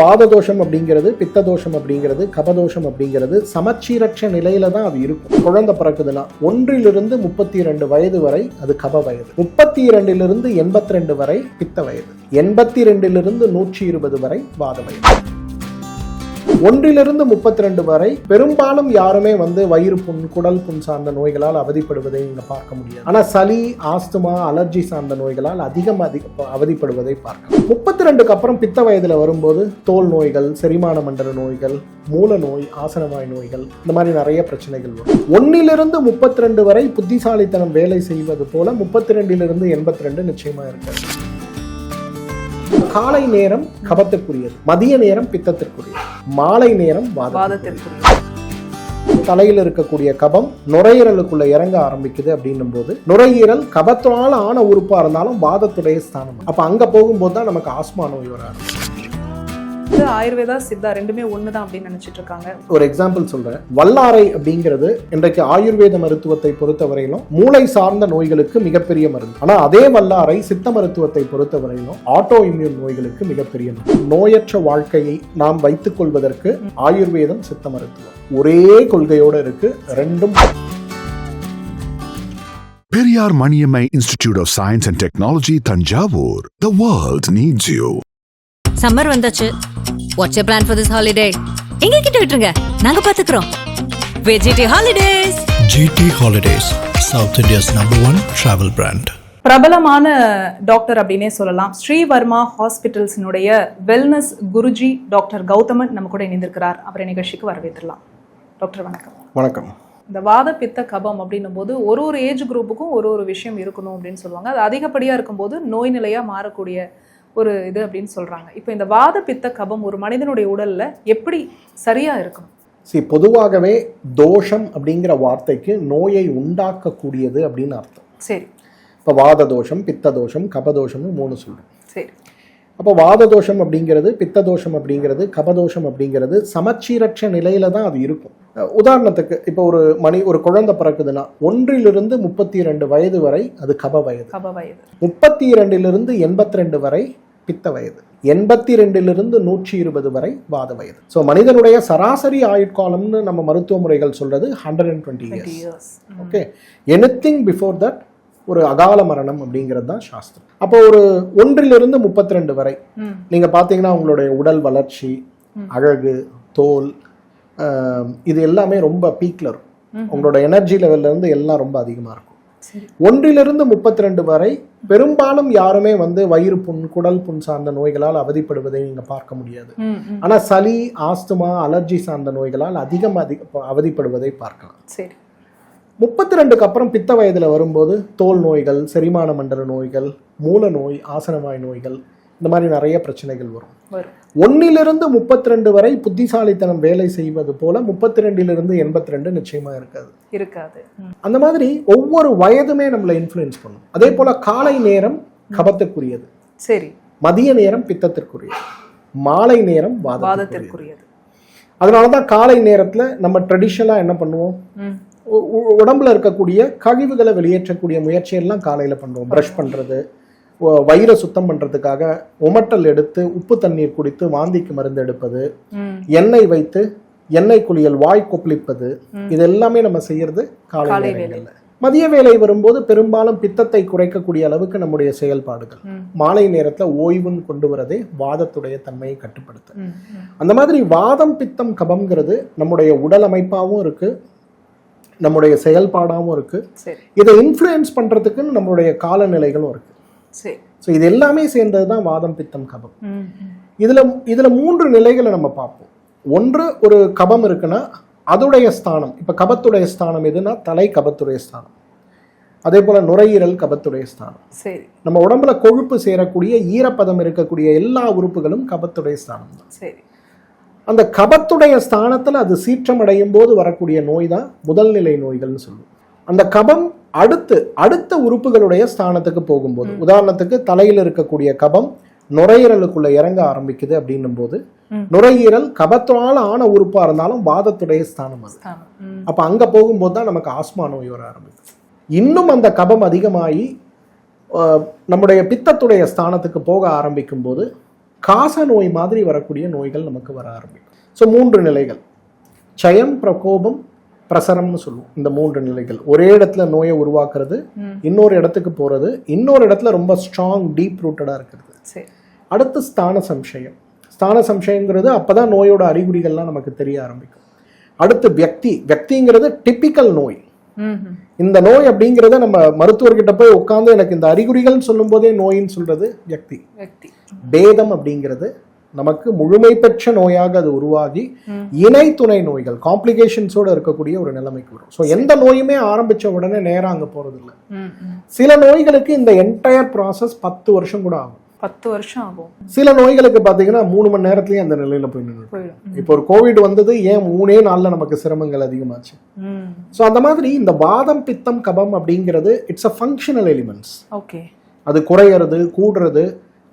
வாததோஷம் அப்படிங்கிறது பித்ததோஷம் அப்படிங்கிறது கபதோஷம் அப்படிங்கிறது சமச்சீரற்ற நிலையில தான் அது இருக்கும். குழந்தை பிறக்குதுன்னா ஒன்றிலிருந்து முப்பத்தி இரண்டு வயது வரை அது கப வயது. முப்பத்தி இரண்டிலிருந்து எண்பத்தி ரெண்டு வரை பித்த வயது. எண்பத்தி ரெண்டிலிருந்து நூற்றி இருபது வரை வாத வயது. ஒன்றிலிருந்து முப்பத்தி ரெண்டு வரை பெரும்பாலும் யாருமே வந்து வயிறு புண் குடல் புண் சார்ந்த நோய்களால் அவதிப்படுவதை இங்கே பார்க்க முடியாது. ஆனால் சளி ஆஸ்துமா அலர்ஜி சார்ந்த நோய்களால் அதிகம் அதிக அவதிப்படுவதை பார்க்கலாம். முப்பத்தி ரெண்டுக்கு அப்புறம் பித்த வயதில் வரும்போது தோல் நோய்கள் செரிமான மண்டல நோய்கள் மூல நோய் ஆசனவாய் நோய்கள் இந்த மாதிரி நிறைய பிரச்சனைகள் வரும். ஒன்னிலிருந்து முப்பத்தி ரெண்டு வரை புத்திசாலித்தனம் வேலை செய்வது போல முப்பத்தி ரெண்டிலிருந்து எண்பத்தி ரெண்டு நிச்சயமாக இருக்குது காலை நேரம் கபத்துக்குரியது மதிய நேரம் பித்தத்திற்குரியது மாலை நேரம் வாதத்திற்குரியது. தலையில் இருக்கக்கூடிய கபம் நுரையீரலுக்குள்ள இறங்க ஆரம்பிக்குது அப்படின்னும் போது நுரையீரல் கபத்தினால ஆன உறுப்பா இருந்தாலும் வாதத்துடைய ஸ்தானம். அப்ப அங்க போகும்போது தான் நமக்கு ஆஸ்மா நோய் வர ஆரம்பிச்சு இது ஆயுர்வேதா சித்தா ரெண்டுமே ஒண்ணுதான் அப்படின்னு நினைச்சிட்டு இருக்காங்க. ஒரு எக்ஸாம்பிள் சொல்றேன். வல்லாரை அப்படிங்கிறது இன்றைக்கு ஆயுர்வேத மருத்துவத்தை பொறுத்தவரையிலும் மூளை சார்ந்த நோய்களுக்கு மிகப்பெரிய மருந்து. ஆனா அதே வல்லாரை சித்த மருத்துவத்தை பொறுத்தவரையிலும் ஆட்டோ இம்யூன் நோய்களுக்கு மிகப்பெரிய மருந்து. நோயற்ற வாழ்க்கையை நாம் வைத்துக் கொள்வதற்கு ஆயுர்வேதம் சித்த மருத்துவம். ஒரே கொள்கையோட இருக்கு ரெண்டும் Periyar Maniammai Institute of Science and Technology, Tanjavur. The world needs you. Summer வந்தாச்சு. What's you plan for this holiday எங்க கிட்ட விட்டுருங்க. நாங்க பாத்துக்கிறோம். வெஜிடி holidays GT Holidays, South India's number one travel brand. பிரபலமான டாக்டர் அப்படின்னே சொல்லலாம். ஸ்ரீவர்மா ஹாஸ்பிட்டல்ஸினுடைய வெல்னஸ் குருஜி டாக்டர் கௌதமன் நம்ம கூட இணைந்திருக்கிறார். அவரை நிகழ்ச்சிக்கு வரவேற்றலாம். டாக்டர் வணக்கம். வணக்கம். இந்த வாத பித்த கபம் அப்படின்னும் போது ஒரு ஒரு ஏஜ் குரூப்புக்கும் ஒரு ஒரு விஷயம் இருக்கணும் அப்படின்னு சொல்லுவாங்க. அது அதிகப்படியாக இருக்கும்போது நோய் நிலையாக மாறக்கூடிய ஒரு இது அப்படின்னு சொல்றாங்க. இப்போ இந்த வாத பித்த கபம் ஒரு மனிதனுடைய உடல்ல எப்படி சரியா இருக்கணும் சரி பொதுவாகவே தோஷம் அப்படிங்கிற வார்த்தைக்கு நோயை உண்டாக்கக்கூடியது அப்படின்னு அர்த்தம். சரி. இப்போ வாத தோஷம் பித்த தோஷம் கபதோஷம்னு மூணு சொல்றோம். சரி. அப்போ வாத தோஷம் அப்படிங்கிறது பித்த தோஷம் அப்படிங்கிறது கபதோஷம் அப்படிங்கிறது சமச்சீரற்ற நிலையில தான் அது இருக்கும். உதாரணத்துக்கு இப்போ ஒரு மணி ஒரு குழந்தை பிறக்குதுன்னா ஒன்றிலிருந்து முப்பத்தி இரண்டு வயது வரை அது கப வயது. முப்பத்தி இரண்டிலிருந்து எண்பத்தி ரெண்டு வரை பித்த வயது. எண்பத்தி ரெண்டிலிருந்து நூற்றி இருபது வரை வாத வயது. ஸோ மனிதனுடைய சராசரி ஆயுட்காலம்னு நம்ம மருத்துவ முறைகள் சொல்றது hundred and twenty years okay anything before that ஒரு அகால மரணம் அப்படிங்கிறது தான் சாஸ்திரம். அப்போ ஒரு ஒன்றிலிருந்து முப்பத்தி ரெண்டு வரை நீங்க பார்த்தீங்கன்னா உங்களுடைய உடல் வளர்ச்சி அழகு தோல் இது எல்லாமே ரொம்ப பீக்ல இருக்கும். உங்களோட எனர்ஜி லெவல்ல இருந்து எல்லாம் ரொம்ப அதிகமா இருக்கும். ஒன்றிலிருந்து முப்பத்தி ரெண்டு வரை பெரும்பாலும் யாருமே வந்து வயிறு புண் குடல் புண் சார்ந்த நோய்களால் அவதிப்படுவதை நீங்க பார்க்க முடியாது. ஆனா சளி ஆஸ்துமா அலர்ஜி சார்ந்த நோய்களால் அதிகம் அதிக அவதிப்படுவதை பார்க்கலாம். சரி. முப்பத்தி ரெண்டுக்கு அப்புறம் பித்த வயதுல வரும்போது தோல் நோய்கள் செரிமான மண்டல நோய்கள் மூல நோய் ஆசனவாய் நோய்கள் இந்த மாதிரி நிறைய பிரச்சனைகள் வரும். ஒன்னிலிருந்து முப்பத்தி ரெண்டு வரை புத்திசாலித்தனம் வேலை செய்வது போல முப்பத்தி ரெண்டிலிருந்து எண்பத்தி ரெண்டு நிச்சயமா இருக்காது. இருக்காது. அந்த மாதிரி ஒவ்வொரு வயதுமே நம்மளை இன்ஃப்ளூயன்ஸ் பண்ணும். அதே போல காலை நேரம் கபத்துக்குரியது. சரி. மதிய நேரம் பித்தத்திற்குரியது. மாலை நேரம் வாதத்திற்குரியது. வாதத்திற்குரியது. அதனால தான் காலை நேரத்துல நம்ம ட்ரெடிஷ்னலாக என்ன பண்ணுவோம்? உடம்புல இருக்கக்கூடிய கழிவுகளை வெளியேற்றக்கூடிய முயற்சியெல்லாம் காலையில பண்ணுவோம் ப்ரஷ் பண்றது வ- வயிறை சுத்தம் பண்றதுக்காக உமட்டல் எடுத்து உப்பு தண்ணீர் குடித்து வாந்திக்கு மருந்து எடுப்பது எண்ணெய் வைத்து எண்ணெய் குளியல் வாய் கொப்பளிப்பது இது எல்லாமே நம்ம செய்யறது காலை நேரங்கள்ல. மதிய வேலை வரும்போது பெரும்பாலும் பித்தத்தை குறைக்கக்கூடிய அளவுக்கு நம்முடைய செயல்பாடுகள். மாலை நேரத்துல ஓய்வுன்னு கொண்டு வரதே வாதத்துடைய தன்மையை கட்டுப்படுத்து. அந்த மாதிரி வாதம் பித்தம் கபம்ங்கிறது நம்முடைய உடல் அமைப்பாகவும் இருக்கு. நம்முடைய செயல்பாடாகவும் இருக்கு. சரி. இதை இன்ஃப்ளூயன்ஸ் பண்றதுக்குன்னு நம்மளுடைய காலநிலைகளும் இருக்கு. சரி. ஸோ இது எல்லாமே சேர்ந்தது தான் வாதம் பித்தம் கபம். இதுல இதுல மூன்று நிலைகளை நம்ம பார்ப்போம். ஒன்று ஒரு கபம் இருக்குன்னா அதுடைய ஸ்தானம். இப்ப கபத்துடைய ஸ்தானம் எதுனா தலை கபத்துடைய ஸ்தானம். அதே போல நுரையீரல் கபத்துடைய ஸ்தானம். சரி. நம்ம உடம்புல கொழுப்பு சேரக்கூடிய ஈரப்பதம் இருக்கக்கூடிய எல்லா உறுப்புகளும் கபத்துடைய ஸ்தானம் தான் சரி. அந்த கபத்துடைய ஸ்தானத்துல அது சீற்றமடையும் போது வரக்கூடிய நோய் தான் முதல் நிலை நோய்கள்னு சொல்லுவோம். அந்த கபம் அடுத்து அடுத்த உறுப்புகளுடைய ஸ்தானத்துக்கு போகும்போது உதாரணத்துக்கு தலையில் இருக்கக்கூடிய கபம் நுரையீரலுக்குள்ள இறங்க ஆரம்பிக்குது அப்படின்னும் போது. நுரையீரல் கபத்தினால ஆன உறுப்பா இருந்தாலும் வாதத்துடைய ஸ்தானம் அது. அப்ப அங்க போகும்போது தான் நமக்கு ஆஸ்மா நோய் வர ஆரம்பிக்கும் இன்னும் அந்த கபம் அதிகமாகி நம்முடைய பித்தத்துடைய ஸ்தானத்துக்கு போக ஆரம்பிக்கும் போது காச நோய் மாதிரி வரக்கூடிய நோய்கள் நமக்கு வர ஆரம்பிக்கும். ஸோ மூன்று நிலைகள். சயம் பிரகோபம் பிரசரம்னு சொல்லுவோம். இந்த மூன்று நிலைகள். ஒரே இடத்துல நோயை உருவாக்குறது. இன்னொரு இடத்துக்கு போறது இன்னொரு இடத்துல ரொம்ப ஸ்ட்ராங் டீப் ரூட்டடாக இருக்கிறது. சரி. அடுத்து ஸ்தான சம்சயம். ஸ்தான சம்சயங்கிறது அப்பதான் நோயோட அறிகுறிகள்லாம் நமக்கு தெரிய ஆரம்பிக்கும். அடுத்து வியக்தி. வியக்திங்கிறது டிப்பிக்கல் நோய். இந்த நோய் அப்படிங்கிறத நம்ம மருத்துவர்கிட்ட போய் உட்காந்து எனக்கு இந்த அறிகுறிகள் சொல்லும் போதே நோயின்னு சொல்றது வியக்தி பேதம் அப்படிங்கிறது நமக்கு முழுமை பெற்ற நோயாக அது உருவாகி. இணை துணை நோய்கள் காம்ப்ளிகேஷன்ஸோட இருக்கக்கூடிய ஒரு நிலைமைக்கு வரும். ஸோ எந்த நோயுமே ஆரம்பிச்ச உடனே நேரா அங்க போறது இல்லை. சில நோய்களுக்கு இந்த என்டையர் ப்ராசஸ் பத்து வருஷம் கூட ஆகும். பத்து வருஷம் ஆகும். சில நோய்களுக்கு பார்த்தீங்கன்னா மூணு மணி நேரத்துலயே அந்த நிலையில போய் நின்று இப்போ ஒரு கோவிட் வந்தது ஏன் மூணே நாள்ல நமக்கு சிரமங்கள் அதிகமாச்சு? ஸோ அந்த மாதிரி இந்த வாதம் பித்தம் கபம் அப்படிங்கிறது it's a functional elements okay. அது குறையிறது கூடுறது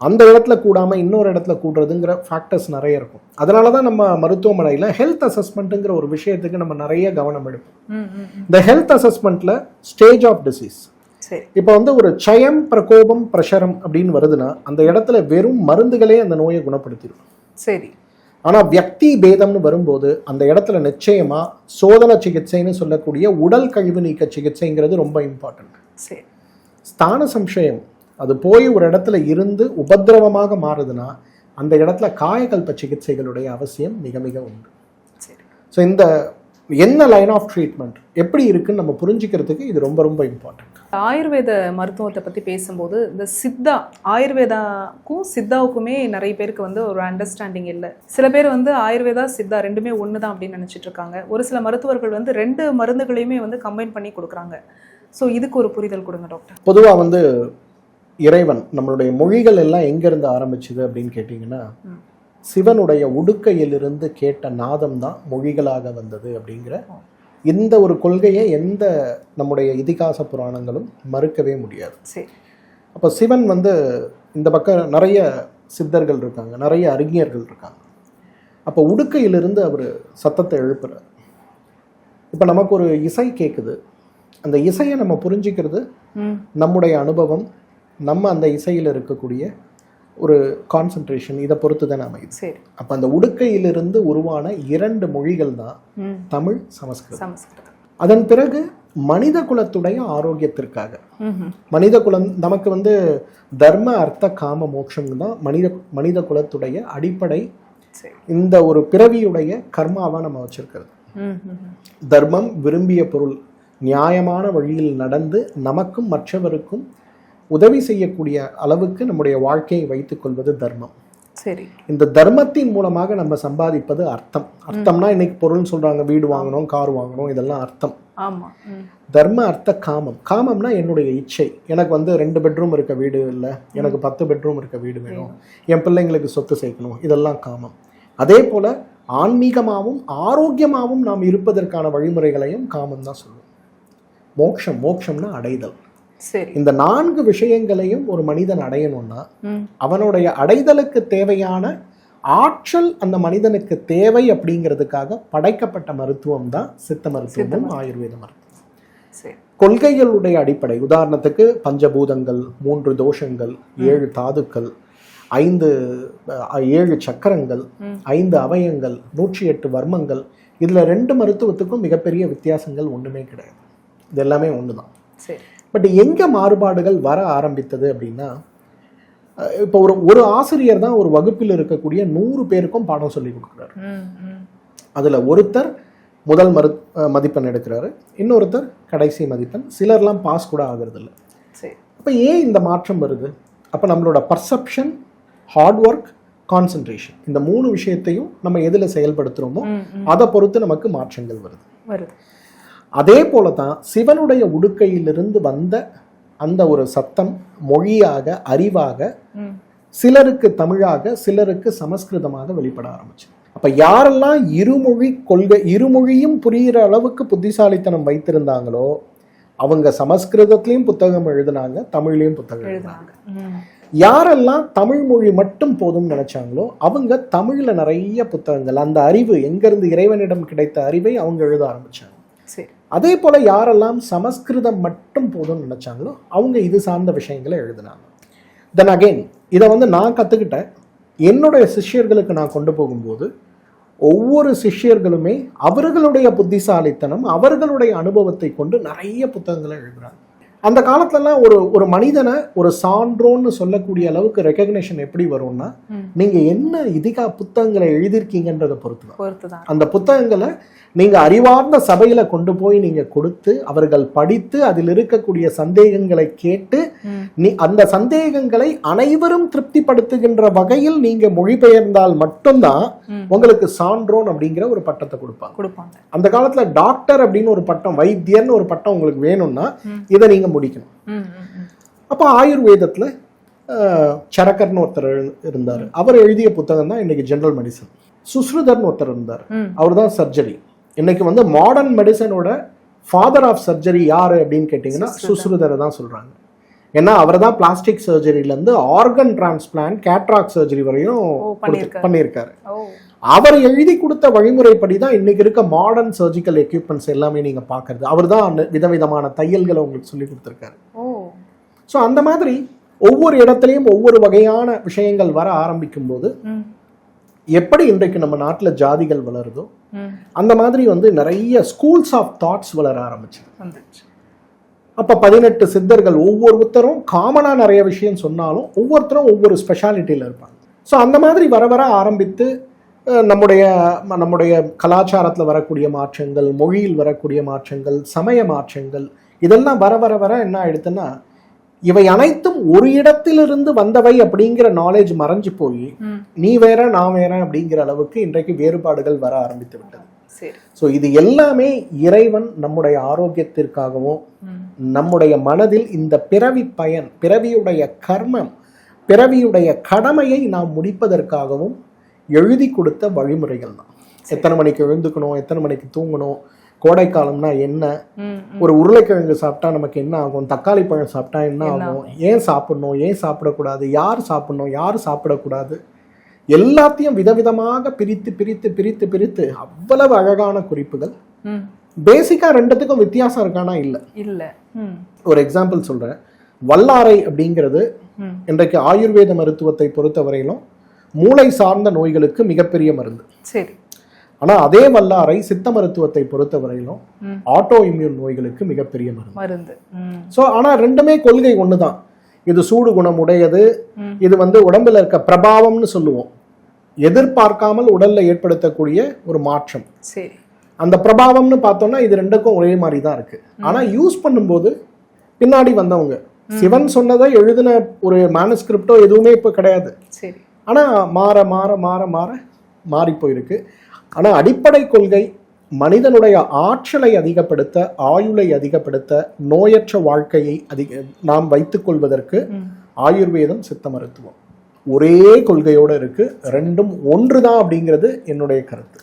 அந்த இடத்துல கூடாம இன்னொரு இடத்துல கூடுறதுங்கிற ஃபேக்டர்ஸ் நிறைய இருக்கும். அதனால தான் நம்ம மருத்துவமனையில் ஹெல்த் அசஸ்மெண்ட்டுங்கிற ஒரு விஷயத்துக்கு நம்ம நிறைய கவனம் எடுப்போம். இந்த ஹெல்த் அசஸ்மெண்ட்ல ஸ்டேஜ் ஆஃப் டிசீஸ் இப்போ வந்து ஒரு சயம் பிரகோபம் பிரஷரம் அப்படின்னு வருதுன்னா அந்த இடத்துல வெறும் மருந்துகளே அந்த நோயை குணப்படுத்திடும். சரி. ஆனா வியக்தி பேதம்னு வரும்போது அந்த இடத்துல நிச்சயமா சோதன சிகிச்சைன்னு சொல்லக்கூடிய உடல் கழிவு நீக்க சிகிச்சைங்கிறது ரொம்ப இம்பார்ட்டன்ட் சரி. ஸ்தான சம்சயம் அது போய் ஒரு இடத்துல இருந்து உபத்திரவமாக மாறுதுன்னா அந்த இடத்துல காயகல்ப சிகிச்சைகளுடைய அவசியம் மிக மிக உண்டு. சரி. ஸோ இந்த என்ன லைன் ஆஃப் ட்ரீட்மெண்ட் எப்படி இருக்குன்னு நம்ம புரிஞ்சுக்கிறதுக்கு இது ரொம்ப ரொம்ப இம்பார்ட்டன்ட் ஆயுர்வேத மருத்துவத்தை பற்றி பேசும்போது இந்த சித்தா ஆயுர்வேதாக்கும் சித்தாவுக்குமே நிறைய பேருக்கு வந்து ஒரு அண்டர்ஸ்டாண்டிங் இல்லை. சில பேர் வந்து ஆயுர்வேதா சித்தா ரெண்டுமே ஒன்று தான் அப்படின்னு நினச்சிட்டு இருக்காங்க. ஒரு சில மருத்துவர்கள் வந்து ரெண்டு மருந்துகளையுமே வந்து கம்பைன் பண்ணி கொடுக்குறாங்க. ஸோ இதுக்கு ஒரு புரிதல் கொடுங்க டாக்டர் பொதுவாக வந்து இறைவன் நம்மளுடைய மொழிகள் எல்லாம் எங்கேருந்து ஆரம்பிச்சுது அப்படின்னு கேட்டிங்கன்னா. சிவனுடைய உடுக்கையிலிருந்து கேட்ட நாதம் தான் மொழிகளாக வந்தது அப்படிங்கிற இந்த ஒரு கொள்கையை எந்த நம்முடைய இதிகாச புராணங்களும் மறுக்கவே முடியாது. சரி. அப்போ சிவன் வந்து இந்த பக்கம் நிறைய சித்தர்கள் இருக்காங்க நிறைய அறிஞர்கள் இருக்காங்க. அப்போ உடுக்கையிலிருந்து அவர் சத்தத்தை எழுப்புறார். இப்போ நமக்கு ஒரு இசை கேட்குது அந்த இசையை நம்ம புரிஞ்சிக்கிறது நம்முடைய அனுபவம் நம்ம அந்த இசையில் இருக்கக்கூடிய ஒரு கான்சன்ட்ரேஷன் இதை பொறுத்து தான் அமையுது சரி. அப்போ அந்த உடுக்கையிலிருந்து உருவான இரண்டு மொழிகள் தான் தமிழ் சமஸ்கிருதம். சமஸ்கிருதம். அதன் பிறகு மனித குலத்துடைய ஆரோக்கியத்திற்காக. மனித குலம் நமக்கு வந்து தர்ம அர்த்த காம மோட்சம் தான் மனித மனித குலத்துடைய அடிப்படை இந்த ஒரு பிறவியுடைய கர்மாவா நம்ம வச்சிருக்கிறது. தர்மம் விரும்பிய பொருள் நியாயமான வழியில் நடந்து நமக்கும் மற்றவருக்கும் உதவி செய்யக்கூடிய அளவுக்கு நம்முடைய வாழ்க்கையை வைத்துக் கொள்வது தர்மம். சரி. இந்த தர்மத்தின் மூலமாக நம்ம சம்பாதிப்பது அர்த்தம். அர்த்தம்னா இன்னைக்கு பொருள் சொல்றாங்க வீடு வாங்கணும் கார் வாங்கணும் இதெல்லாம் அர்த்தம். தர்ம அர்த்த காமம். காமம்னா என்னுடைய இச்சை. எனக்கு வந்து ரெண்டு பெட்ரூம் இருக்க வீடு இல்லை. எனக்கு பத்து பெட்ரூம் இருக்க வீடு வேணும். என் பிள்ளைங்களுக்கு சொத்து சேர்க்கணும். இதெல்லாம் காமம். அதே போல ஆன்மீகமாகவும் ஆரோக்கியமாகவும் நாம் இருப்பதற்கான வழிமுறைகளையும் காமம் தான் சொல்லுவோம். மோட்சம் மோட்சம்னா அடைதல். இந்த நான்கு விஷயங்களையும் ஒரு மனிதன் அடையணும்னா அவனுடைய அடைதலுக்கு தேவையான ஆற்றல் அந்த மனிதனுக்கு தேவை அப்படிங்கிறதுக்காக படைக்கப்பட்ட மருத்துவம் தான் சித்த மருத்துவமும் ஆயுர்வேத மருத்துவம். கொள்கைகளுடைய அடிப்படை. உதாரணத்துக்கு பஞ்சபூதங்கள் மூன்று தோஷங்கள் ஏழு தாதுக்கள் ஐந்து ஏழு சக்கரங்கள். ஐந்து அவயங்கள் நூற்றி எட்டு வர்மங்கள். இதுல ரெண்டு மருத்துவத்துக்கும் மிகப்பெரிய வித்தியாசங்கள் ஒண்ணுமே கிடையாது. இது எல்லாமே ஒன்று தான் சரி. பட் எங்க மாறுபாடுகள் வர ஆரம்பித்தது அப்படின்னா இப்போ ஒரு ஒரு ஆசிரியர் தான் ஒரு வகுப்பில் இருக்கக்கூடிய நூறு பேருக்கும் பாடம் சொல்லி கொடுக்குறாரு. அதுல ஒருத்தர் முதல் மரு மதிப்பெண் எடுக்கிறாரு. இன்னொருத்தர் கடைசி மதிப்பெண். சிலர்லாம் பாஸ் கூட ஆகிறது இல்லை சரி. அப்போ ஏன் இந்த மாற்றம் வருது? அப்போ நம்மளோட பர்செப்ஷன் ஹார்ட் ஒர்க் கான்சன்ட்ரேஷன் இந்த மூணு விஷயத்தையும் நம்ம எதில் செயல்படுத்துகிறோமோ அதை பொறுத்து நமக்கு மாற்றங்கள் வருது. வருது. அதே போல தான் சிவனுடைய உடுக்கையிலிருந்து வந்த அந்த ஒரு சத்தம் மொழியாக அறிவாக சிலருக்கு தமிழாக சிலருக்கு சமஸ்கிருதமாக வெளிப்பட ஆரம்பிச்சு. அப்ப யாரெல்லாம் இருமொழி கொள்கை இருமொழியும் புரிகிற அளவுக்கு புத்திசாலித்தனம் வைத்திருந்தாங்களோ அவங்க சமஸ்கிருதத்திலையும் புத்தகம் எழுதினாங்க தமிழ்லையும் புத்தகம் எழுதினாங்க. யாரெல்லாம் தமிழ் மொழி மட்டும் போதும்னு நினைச்சாங்களோ அவங்க தமிழ்ல நிறைய புத்தகங்கள் அந்த அறிவு எங்கிருந்து இறைவனிடம் கிடைத்த அறிவை அவங்க எழுத ஆரம்பிச்சாங்க. சரி. அதே போல் யாரெல்லாம் சமஸ்கிருதம் மட்டும் போதும்னு நினச்சாங்களோ அவங்க இது சார்ந்த விஷயங்களை எழுதினாங்க. தென் அகைன் இதை வந்து நான் கற்றுக்கிட்டேன் என்னுடைய சிஷ்யர்களுக்கு நான் கொண்டு போகும்போது ஒவ்வொரு சிஷ்யர்களுமே அவர்களுடைய புத்திசாலித்தனம் அவர்களுடைய அனுபவத்தை கொண்டு நிறைய புத்தகங்களை எழுதுகிறாங்க அந்த காலத்துலலாம் ஒரு ஒரு மனிதனை ஒரு சான்றோன்னு சொல்லக்கூடிய அளவுக்கு ரெக்கக்னேஷன் எப்படி வரும்னா. நீங்க என்ன இதிகா புத்தகங்களை எழுதியிருக்கீங்கன்றதை பொறுத்து தான் அந்த புத்தகங்களை நீங்க அறிவார்ந்த சபையில கொண்டு போய் நீங்க கொடுத்து அவர்கள் படித்து அதில் இருக்கக்கூடிய சந்தேகங்களை கேட்டு. நீ அந்த சந்தேகங்களை அனைவரும் திருப்திப்படுத்துகின்ற வகையில் நீங்க மொழிபெயர்ந்தால் மட்டும்தான். உங்களுக்கு சான்றோன் அப்படிங்கிற ஒரு பட்டத்தை கொடுப்பாங்க அந்த காலத்துல டாக்டர் அப்படின்னு ஒரு பட்டம் வைத்தியர்னு ஒரு பட்டம் உங்களுக்கு வேணும்னா. இதை நீங்க முடிக்கணும். அப்போ ஆயுர்வேதத்துல சரக்கர்னு ஒருத்தர் இருந்தார். அவர் எழுதிய புத்தகம் தான் இன்னைக்கு ஜெனரல் மெடிசன் சுஸ்ருதர்னு ஒருத்தர் இருந்தார். அவர் தான் சர்ஜரி இன்னைக்கு வந்து மாடர்ன் மெடிசனோட ஃபாதர் ஆஃப் சர்ஜரி யாரு அப்படின்னு கேட்டிங்கன்னா சுஸ்ருதரை தான். சொல்றாங்க. ஏன்னா அவர் தான் பிளாஸ்டிக் சர்ஜரியிலேருந்து ஆர்கன் டிரான்ஸ்பிளான்ட் கேட்ராக் சர்ஜரி வரையும் பண்ணியிருக்காரு. அவர் எழுதி கொடுத்த வழிமுறைப்படி தான் இன்னைக்கு இருக்க மாடர்ன் சர்ஜிக்கல் எக்யூப்மெண்ட்ஸ் எல்லாமே நீங்க பார்க்கறது. அவர் தான் விதவிதமான தையல்களை உங்களுக்கு சொல்லி கொடுத்துருக்காரு. ஸோ அந்த மாதிரி ஒவ்வொரு இடத்துலையும் ஒவ்வொரு வகையான விஷயங்கள் வர ஆரம்பிக்கும் போது எப்படி இன்றைக்கு நம்ம நாட்டில் ஜாதிகள் வளருதோ அந்த மாதிரி வந்து நிறைய ஸ்கூல்ஸ் ஆஃப் தாட்ஸ் வளர ஆரம்பிச்சு அப்போ பதினெட்டு சித்தர்கள் ஒவ்வொருத்தரும் காமனாக நிறைய விஷயம் சொன்னாலும் ஒவ்வொருத்தரும் ஒவ்வொரு ஸ்பெஷாலிட்டியில் இருப்பாங்க. ஸோ அந்த மாதிரி வர வர ஆரம்பித்து நம்முடைய நம்முடைய கலாச்சாரத்தில் வரக்கூடிய மாற்றங்கள் மொழியில் வரக்கூடிய மாற்றங்கள் சமய மாற்றங்கள் இதெல்லாம் வர வர வர என்ன ஆயிடுதுன்னா இவை அனைத்தும் ஒரு இடத்திலிருந்து வந்தவை அப்படிங்கிற நாலேஜ் மறைஞ்சு போய் நீ வேற நான் வேற அப்படிங்கிற அளவுக்கு இன்றைக்கு வேறுபாடுகள் வர ஆரம்பித்து விட்டது. ஸோ இது எல்லாமே இறைவன் நம்முடைய ஆரோக்கியத்திற்காகவும் நம்முடைய மனதில் இந்த பிறவி பயன் பிறவியுடைய கர்மம் பிறவியுடைய கடமையை நாம் முடிப்பதற்காகவும் எழுதி கொடுத்த வழிமுறைகள் தான். எத்தனை மணிக்கு எழுந்துக்கணும் எத்தனை மணிக்கு தூங்கணும் கோடைக்காலம்னா என்ன? ஒரு உருளைக்கிழங்கு சாப்பிட்டா நமக்கு என்ன ஆகும்? தக்காளி பழம் சாப்பிட்டா என்ன ஆகும்? ஏன் சாப்பிடணும்? ஏன் சாப்பிடக்கூடாது? யார் சாப்பிடணும்? யார் சாப்பிடக்கூடாது? எல்லாத்தையும் விதவிதமாக பிரித்து பிரித்து பிரித்து பிரித்து அவ்வளவு அழகான குறிப்புகள். பேசிக்கா ரெண்டுத்துக்கும் வித்தியாசம் இருக்கானா? இல்லை. இல்ல. ஒரு எக்ஸாம்பிள் சொல்றேன். வல்லாரை அப்படிங்கிறது இன்றைக்கு ஆயுர்வேத மருத்துவத்தை பொறுத்தவரையிலும் மூளை சார்ந்த நோய்களுக்கு மிகப்பெரிய மருந்து. சரி. ஆனா அதே வல்லாரை சித்த மருத்துவத்தை பொறுத்தவரையிலும் ஆட்டோ இம்யூன் நோய்களுக்கு மிகப்பெரிய மருந்து. மருந்து. ஸோ ஆனா ரெண்டுமே கொள்கை ஒண்ணுதான். இது சூடு குணம் உடையது. இது வந்து உடம்புல இருக்க பிரபாவம்னு சொல்லுவோம். எதிர்பார்க்காமல் உடல்ல ஏற்படுத்தக்கூடிய ஒரு மாற்றம். சரி. அந்த பிரபாவம்னு பார்த்தோம்னா இது ரெண்டுக்கும் ஒரே மாதிரி தான் இருக்கு ஆனா யூஸ் பண்ணும்போது பின்னாடி வந்தவங்க. சிவன் சொன்னதை எழுதின ஒரு மேனுஸ்கிரிப்டோ எதுவுமே இப்போ கிடையாது. சரி. ஆனா மாற மாற மாற மாற மாறி போயிருக்கு. ஆனா அடிப்படை கொள்கை மனிதனுடைய ஆற்றலை அதிகப்படுத்த ஆயுளை அதிகப்படுத்த நோயற்ற வாழ்க்கையை அதிக நாம் வைத்துக் கொள்வதற்கு ம். ஆயுர்வேதம் சித்த மருத்துவம். ஒரே கொள்கையோட இருக்கு. ரெண்டும் ஒன்று தான் அப்படிங்கிறது என்னுடைய கருத்து.